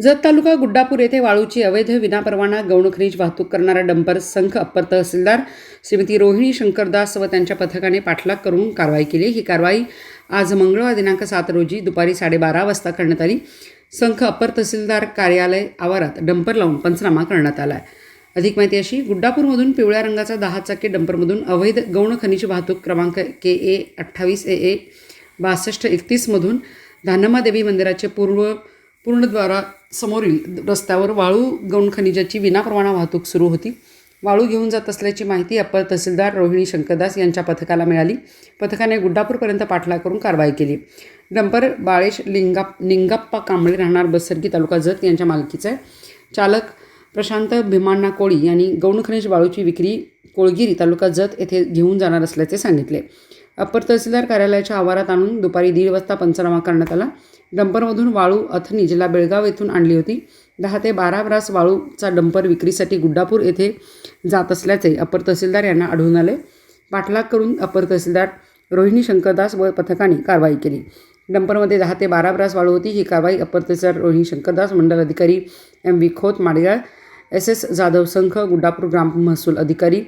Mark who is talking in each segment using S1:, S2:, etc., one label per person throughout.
S1: जत तालुका गुड्डापूर येथे वाळूची अवैध विनापरवाना गौण खनिज वाहतूक करणारा डंपर संघ अप्पर तहसीलदार श्रीमती रोहिणी शंकरदास व त्यांच्या पथकाने पाठलाग करून कारवाई केली. ही कारवाई आज मंगळवार दिनांक सात रोजी दुपारी साडेबारा वाजता करण्यात आली. संघ अप्पर तहसीलदार कार्यालय आवारात डंपर लावून पंचनामा करण्यात आला आहे. अधिक माहिती अशी गुड्डापूरमधून पिवळ्या रंगाचा दहा चाकी डंपरमधून अवैध गौण खनिज वाहतूक क्रमांक के ए अठ्ठावीस ए ए बासष्ट एकतीसमधून धानम्मा देवी मंदिराचे पूर्व पूर्णद्वारा समोरील रस्त्यावर वाळू गौण खनिजाची विनाप्रमाणा वाहतूक सुरू होती. वाळू घेऊन जात असल्याची माहिती अप्पर तहसीलदार रोहिणी शंकरदास यांच्या पथकाला मिळाली. पथकाने गुड्डापूरपर्यंत पाठलाग करून कारवाई केली. डंपर बाळेश लिंगा लिंगाप्पा कांबळे राहणार बसरगी तालुका जत यांच्या मालकीचा आहे. चालक प्रशांत भीमाण्णा कोळी यांनी गौण खनिज वाळूची विक्री कोळगिरी तालुका जत येथे घेऊन जाणार असल्याचे सांगितले. अप्पर तहसीलदार कार्यालयाच्या आवारात आणून दुपारी दीड वाजता पंचनामा करण्यात आला. डंपरमधून वाळू अथनी जिल्हा बेळगाव येथून आणली होती. दहा ते बारा ब्रास वाळूचा डंपर विक्रीसाठी गुड्डापूर येथे जात असल्याचे अप्पर तहसीलदार यांना आढळून आले. पाठलाग करून अप्पर तहसीलदार रोहिणी शंकरदास व पथकाने कारवाई केली. डंपरमध्ये दहा ते बारा ब्रास वाळू होती. ही कारवाई अप्पर तहसीलदार रोहिणी शंकरदास मंडल अधिकारी M V Khot Madgal S S Jadhav संघ गुड्डापूर ग्राम महसूल अधिकारी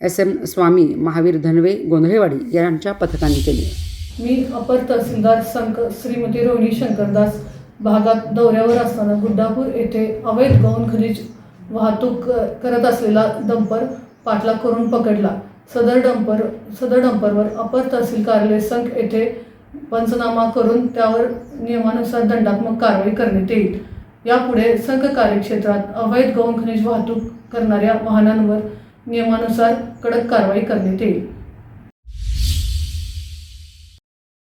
S1: एस एम स्वामी महावीर धनवे गोंधळेवाडी यांच्या पथकाने केली.
S2: मी अपर तहसीलदार संक श्रीमती रोहिणी शंकरदास भागात दौऱ्यावर असताना गुड्डापूर येथे अवैध गौण खनिज वाहतूक करत असलेला डंपर पाठलाग करून पकडला. सदर डंपर सदर डंपरवर अपर तहसील कार्यालय संघ येथे पंचनामा करून त्यावर नियमानुसार दंडात्मक कारवाई करण्यात येईल. यापुढे संघ कार्यक्षेत्रात अवैध गौण खनिज वाहतूक करणाऱ्या वाहनांवर नियमानुसार कडक कारवाई करण्यात येईल.